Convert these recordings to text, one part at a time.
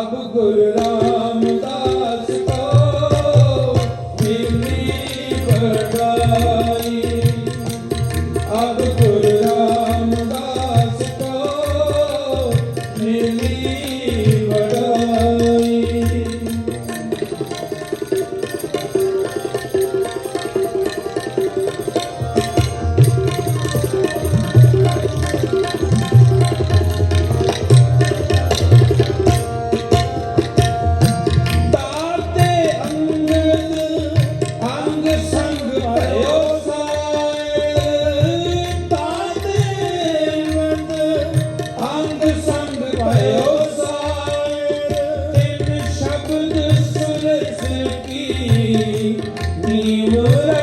Abu Gurra. Senhor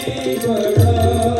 Hey,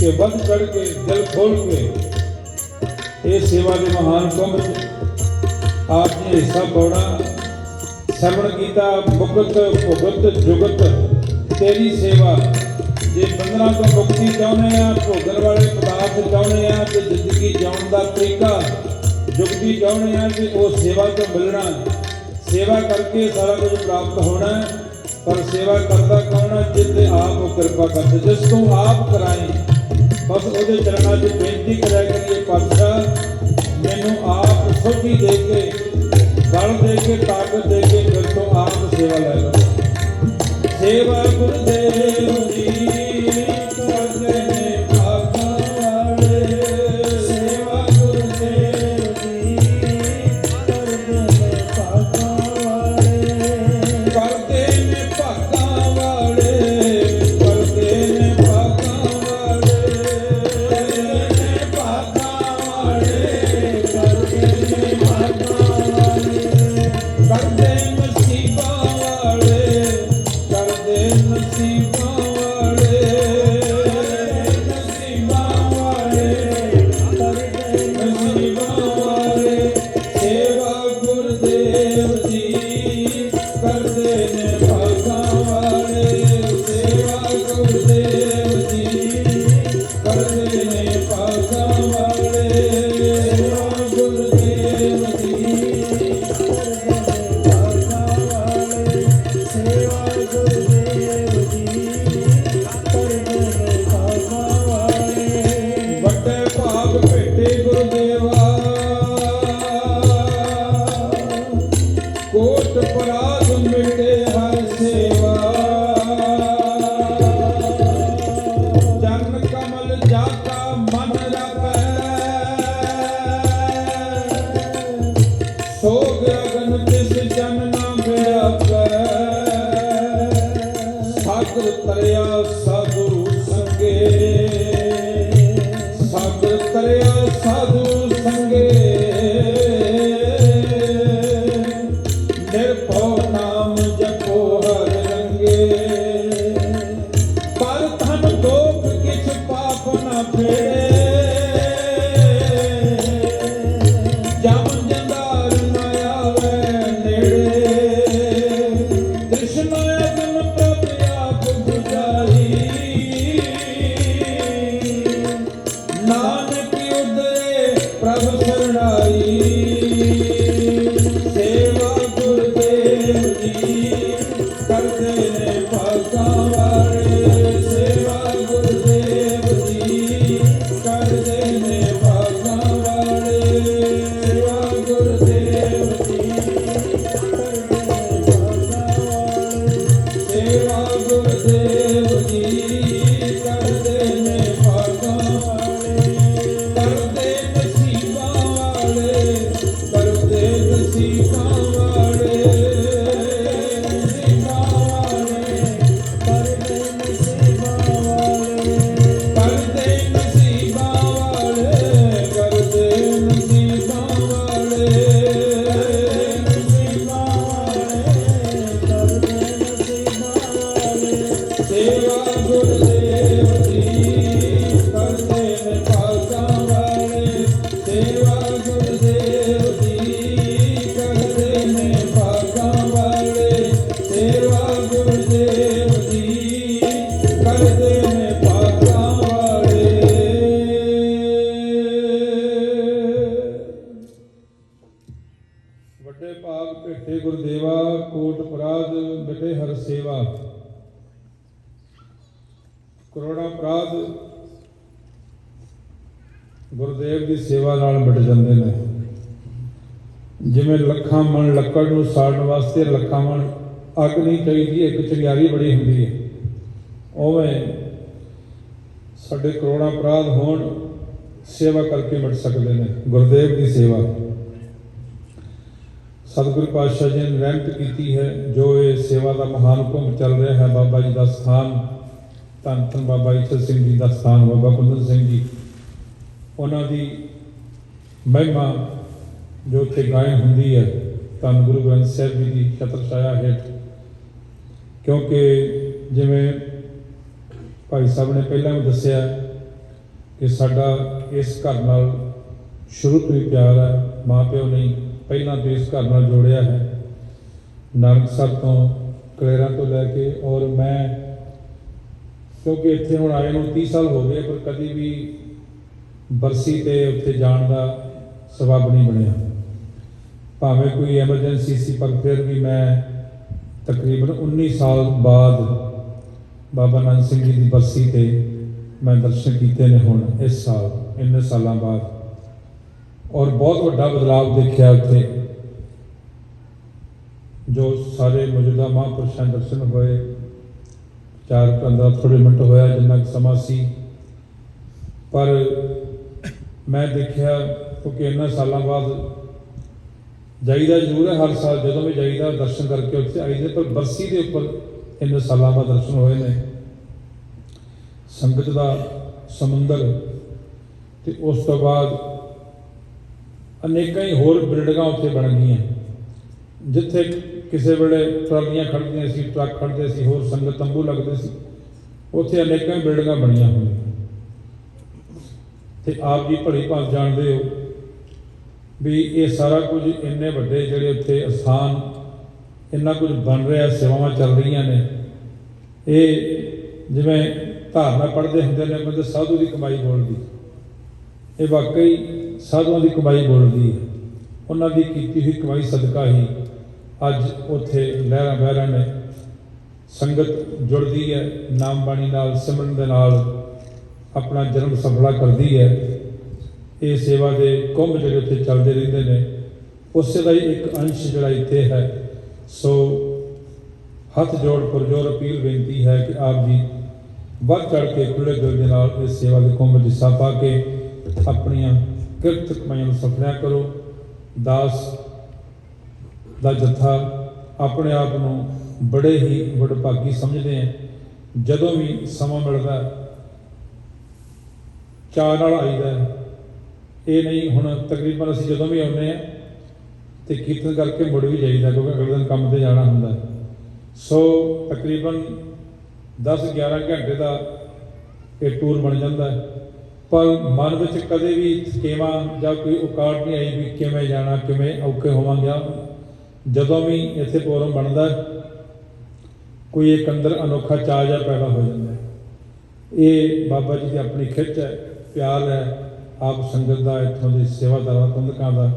ਕਿ ਵੱਧ ਚੜ ਕੇ ਦਿਲ ਖੋਲ ਕੇ ਇਹ ਸੇਵਾ ਦੇ ਮਹਾਨ ਕੁੰਭ ਆਪ ਨੇ ਹਿੱਸਾ ਪਾਉਣਾ। ਸਰਵਣ ਕੀਤਾ ਮੁਕਤ ਭੁਗਤ ਜੁਗਤ। ਤੇਰੀ ਸੇਵਾ ਜੇ ਬੰਧਨਾਂ ਤੋਂ ਮੁਕਤੀ ਚਾਹੁੰਦੇ ਆ, ਭੋਗਣ ਵਾਲੇ ਪਦਾਰਥ ਚਾਹੁੰਦੇ ਆ ਤੇ ਜ਼ਿੰਦਗੀ ਜਿਉਣ ਦਾ ਤਰੀਕਾ ਜੁਗਤੀ ਚਾਹੁੰਦੇ ਆ ਕਿ ਉਹ ਸੇਵਾ ਤੋਂ ਮਿਲਣਾ। ਸੇਵਾ ਕਰਕੇ ਸਾਰਾ ਕੁਝ ਪ੍ਰਾਪਤ ਹੋਣਾ। ਪਰ ਸੇਵਾ ਕਰਦਾ ਕੌਣ ਹੈ ਜਿੱਤੇ ਆਪ ਉਹ ਕਿਰਪਾ ਕਰਦੇ। ਜਿਸ ਤੋਂ ਆਪ ਕਰਾਏ ਬਸ ਉਹਦੇ ਚਰਨਾਂ 'ਚ ਬੇਨਤੀ ਕਰਿਆ ਕਰੀਏ ਪਾਤਸ਼ਾਹ ਮੈਨੂੰ ਆਪ ਸੋਝੀ ਦੇ ਕੇ, ਬਲ ਦੇ ਕੇ, ਤਾਕਤ ਦੇ ਕੇ ਫਿਰ ਤੋਂ ਆਪ ਸੇਵਾ ਲੈ ਲਓ। ਸੇਵਾ ਗੁਰਦੇਵ ਜੀ। ਤਰਿਆ ਜੀ ਕਰਦੇ ਮਿਟ ਜਿਵੇਂ ਲੱਖਾਂ ਮਣ ਲੱਕੜ ਨੂੰ ਸਾੜਨ ਵਾਸਤੇ ਲੱਖਾਂ ਮਣ ਅੱਗ ਨਹੀਂ ਚਾਹੀਦੀ, ਇੱਕ ਚਿੰਗਾਰੀ ਬੜੀ ਹੁੰਦੀ ਹੈ। ਉਵੇਂ ਸਾਡੇ ਕਰੋੜਾਂ ਅਪਰਾਧ ਹੋਣ, ਸੇਵਾ ਕਰਕੇ ਮਿਟ ਸਕਦੇ ਨੇ, ਗੁਰਦੇਵ ਦੀ ਸੇਵਾ। ਸਤਿਗੁਰੂ ਪਾਤਸ਼ਾਹ ਜੀ ਨੇ ਰਹਿਮਤ ਕੀਤੀ ਹੈ, ਜੋ ਇਹ ਸੇਵਾ ਦਾ ਮਹਾਨ ਕੁੰਭ ਚੱਲ ਰਿਹਾ ਹੈ, ਬਾਬਾ ਜੀ ਦਾ ਸਥਾਨ, ਧੰਨ ਧੰਨ ਬਾਬਾ ਈਸ਼ਰ ਸਿੰਘ ਜੀ ਦਾ ਸਥਾਨ, ਬਾਬਾ ਕੁੰਦਨ ਸਿੰਘ ਜੀ। ਉਹਨਾਂ ਦੀ ਮਹਿਮਾ, ਜੋ ਉੱਥੇ ਗਾਇ ਹੁੰਦੀ ਹੈ, ਧੰਨ ਗੁਰੂ ਗ੍ਰੰਥ ਸਾਹਿਬ ਜੀ ਦੀ ਛਤਰ ਛਾਇਆ ਹੇਠ। ਕਿਉਂਕਿ ਜਿਵੇਂ ਭਾਈ ਸਾਹਿਬ ਨੇ ਪਹਿਲਾਂ ਵੀ ਦੱਸਿਆ ਕਿ ਸਾਡਾ ਇਸ ਘਰ ਨਾਲ ਸ਼ੁਰੂ ਤੋਂ ਹੀ ਪਿਆਰ ਹੈ ਮਾਪਿਓ ਨੇ ਪਹਿਲਾਂ ਤੋਂ ਇਸ ਘਰ ਨਾਲ ਜੋੜਿਆ ਹੈ। ਨਾਨਕਸਰ ਤੋਂ, ਕਲੇਰਾਂ ਤੋਂ ਲੈ ਕੇ ਔਰ ਮੈਂ, ਕਿਉਂਕਿ ਇੱਥੇ ਹੁਣ ਆਏ ਨੂੰ 30 ਸਾਲ ਹੋ ਗਏ, ਪਰ ਕਦੀ ਵੀ ਬਰਸੀ ਤੇ ਉੱਥੇ ਜਾਣ ਦਾ ਸਬਬ ਨਹੀਂ ਬਣਿਆ। ਭਾਵੇਂ ਕੋਈ ਐਮਰਜੈਂਸੀ ਸੀ, ਪਰ ਫਿਰ ਵੀ ਮੈਂ ਤਕਰੀਬਨ 19 ਸਾਲ ਬਾਅਦ ਬਾਬਾ ਨਾਨਕ ਸਿੰਘ ਜੀ ਦੀ ਬਰਸੀ ਤੇ ਮੈਂ ਦਰਸ਼ਨ ਕੀਤੇ ਨੇ ਹੁਣ, ਇਸ ਸਾਲ, ਇੰਨੇ ਸਾਲਾਂ ਬਾਅਦ। ਔਰ ਬਹੁਤ ਵੱਡਾ ਬਦਲਾਅ ਦੇਖਿਆ ਉੱਥੇ। ਜੋ ਸਾਰੇ ਮੌਜੂਦਾ ਮਹਾਂਪੁਰਸ਼ਾਂ ਦੇ ਦਰਸ਼ਨ ਹੋਏ, ਚਾਰ ਪੰਦਰਾਂ ਥੋੜੇ ਮਿੰਟ ਹੋਇਆ ਜਿੰਨਾ ਕੁ ਸਮਾਂ ਸੀ। ਪਰ ਮੈਂ ਦੇਖਿਆ ਕਿਉਂਕਿ ਇੰਨਾ ਸਾਲਾਂ ਬਾਅਦ ਜਾਈਦਾ ਜ਼ਰੂਰ ਹੈ, ਹਰ ਸਾਲ ਜਦੋਂ ਵੀ ਜਾਈਦਾ, ਦਰਸ਼ਨ ਕਰਕੇ ਉੱਥੇ ਆਈਦੇ ਪਰ ਬਰਸੀ ਦੇ ਉੱਪਰ ਇੰਨੇ ਸਾਲਾਂ ਬਾਅਦ ਦਰਸ਼ਨ ਹੋਏ ਨੇ। ਸੰਗਤ ਦਾ ਸਮੁੰਦਰ ਤੇ ਉਸ ਤੋਂ ਬਾਅਦ ਅਨੇਕਾਂ ਹੀ ਹੋਰ ਬਿਲਡਿੰਗਾਂ ਉੱਥੇ ਬਣ ਗਈਆਂ। ਜਿੱਥੇ ਕਿਸੇ ਵੇਲੇ ਟਰਾਲੀਆਂ ਖੜਦੀਆਂ ਸੀ, ਟਰੱਕ ਖੜਦੇ ਸੀ, ਹੋਰ ਸੰਗਤ ਤੰਬੂ ਲੱਗਦੇ ਸੀ, ਉੱਥੇ ਅਨੇਕਾਂ ਹੀ ਬਿਲਡਿੰਗਾਂ ਬਣੀਆਂ ਹੋਈਆਂ। ਤੇ ਆਪ ਜੀ ਭਲੀ ਭਾਂਤ ਜਾਣਦੇ ਹੋ ਵੀ ਇਹ ਸਾਰਾ ਕੁਝ ਇੰਨੇ ਵੱਡੇ ਜਿਹੜੇ ਉੱਥੇ ਅਸਥਾਨ, ਇੰਨਾ ਕੁਝ ਬਣ ਰਿਹਾ, ਸੇਵਾਵਾਂ ਚੱਲ ਰਹੀਆਂ ਨੇ। ਇਹ ਜਿਵੇਂ ਧਾਰਨਾ ਪੜ੍ਹਦੇ ਹੁੰਦੇ ਨੇ ਕਹਿੰਦੇ ਸਾਧੂ ਦੀ ਕਮਾਈ ਬੋਲਦੀ ਇਹ ਵਾਕਈ ਸਾਧੂਆਂ ਦੀ ਕਮਾਈ ਬੋਲਦੀ ਹੈ। ਉਹਨਾਂ ਦੀ ਕੀਤੀ ਹੋਈ ਕਮਾਈ ਸਦਕਾ ਹੀ ਅੱਜ ਉੱਥੇ ਲਹਿਰਾਂ ਬਹਿਰਾਂ ਨੇ ਸੰਗਤ ਜੁੜਦੀ ਹੈ ਨਾਮ ਬਾਣੀ ਨਾਲ, ਸਿਮਰਨ ਦੇ ਨਾਲ ਆਪਣਾ ਜਨਮ ਸਫਲਾ ਕਰਦੀ ਹੈ। ਇਹ ਸੇਵਾ ਦੇ ਕੁੰਭ ਜਿਹੜੇ ਉੱਥੇ ਚੱਲਦੇ ਰਹਿੰਦੇ ਨੇ। ਉਸੇ ਦਾ ਹੀ ਇੱਕ ਅੰਸ਼ ਜਿਹੜਾ ਇੱਥੇ ਹੈ। ਸੋ ਹੱਥ ਜੋੜ ਪੁਰਜੋਰ ਅਪੀਲ ਬੇਨਤੀ ਹੈ ਕਿ ਆਪ ਜੀ ਵੱਧ ਚੜ ਕੇ ਖੁੱਲੇ ਦਿਲ ਦੇ ਨਾਲ ਇਸ ਸੇਵਾ ਦੇ ਕੁੰਭ 'ਚ ਹਿੱਸਾ ਪਾ ਕੇ ਆਪਣੀਆਂ ਕਿਰਤ ਕਮਾਈਆਂ ਨੂੰ ਸਫਲਿਆ ਕਰੋ। ਦਾਸ ਦਾ ਜੱਥਾ ਆਪਣੇ ਆਪ ਨੂੰ ਬੜੇ ਹੀ ਵਡਭਾਗੀ ਸਮਝਦੇ ਆ। ਜਦੋਂ ਵੀ ਸਮਾਂ ਮਿਲਦਾ ਹੈ, ਚਾਅ ਨਾਲ ਆਈਦਾ ਇਹ ਨਹੀਂ, ਹੁਣ ਤਕਰੀਬਨ ਅਸੀਂ ਜਦੋਂ ਵੀ ਆਉਂਦੇ ਆ ਤੇ ਕੀਰਤਨ ਕਰਕੇ ਮੁੜ ਵੀ ਜਾਈਦਾ, ਕਿਉਂਕਿ ਅਗਲੇ ਦਿਨ ਕੰਮ ਤੇ ਜਾਣਾ ਹੁੰਦਾ। ਸੋ ਤਕਰੀਬਨ 10 11 ਘੰਟੇ ਦਾ ਇਹ ਟੂਰ ਬਣ ਜਾਂਦਾ ਪਰ ਮਨ ਵਿੱਚ ਕਦੇ ਵੀ ਥਕੇਵਾਂ ਜਾਂ ਕੋਈ ਔਕਾਤ ਨਹੀਂ ਆਈ ਵੀ ਕਿਵੇਂ ਜਾਣਾ, ਕਿਵੇਂ ਔਕੇ ਹੋਵਾਂਗੇ ਜਦੋਂ ਵੀ ਇੱਥੇ ਪ੍ਰੋਗਰਾਮ ਬਣਦਾ ਕੋਈ ਇੱਕ ਅੰਦਰ ਅਨੋਖਾ ਚਾਅ ਜਿਹਾ ਪੈਦਾ ਹੋ ਜਾਂਦਾ ਇਹ ਬਾਬਾ ਜੀ ਦੀ ਆਪਣੀ ਖਿੱਚ ਹੈ, ਪਿਆਰ ਹੈ। ਆਪ ਸੰਗਤ ਦਾ ਇੱਥੋਂ ਦੇ ਸੇਵਾਦਾਰਾਂ ਪੰਦਕਾਂ ਦਾ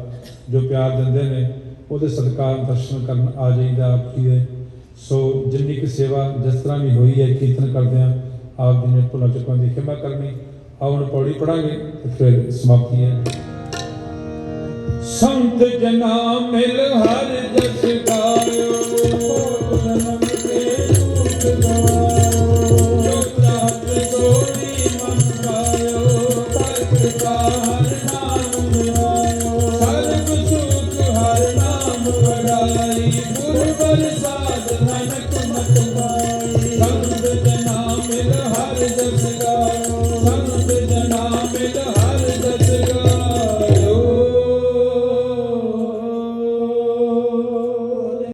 ਜੋ ਪਿਆਰ ਦਿੰਦੇ ਨੇ, ਉਹਦੇ ਸਤਿਕਾਰ ਦਰਸ਼ਨ ਕਰਨ ਆ ਜਾਈਦਾ ਆਪ ਜੀ ਦੇ। ਸੋ ਜਿੰਨੀ ਕੁ ਸੇਵਾ ਜਿਸ ਤਰ੍ਹਾਂ ਵੀ ਹੋਈ ਹੈ, ਕੀਰਤਨ ਕਰਦੇ ਆ ਆਪ ਜੀ ਨੇ ਭੁੱਲਾਂ ਚੁੱਕਾਂ ਦੀ ਖਿਮਾ ਕਰਨੀ। ਆਓ ਪੌੜੀ ਪੜਾਂਗੇ ਤੇ ਫਿਰ ਸਮਾਪਤੀ ਹੈ। ਸੰਤ ਜਨਾ ਮਿਲ ਹਰ ਜਸ ਗਾ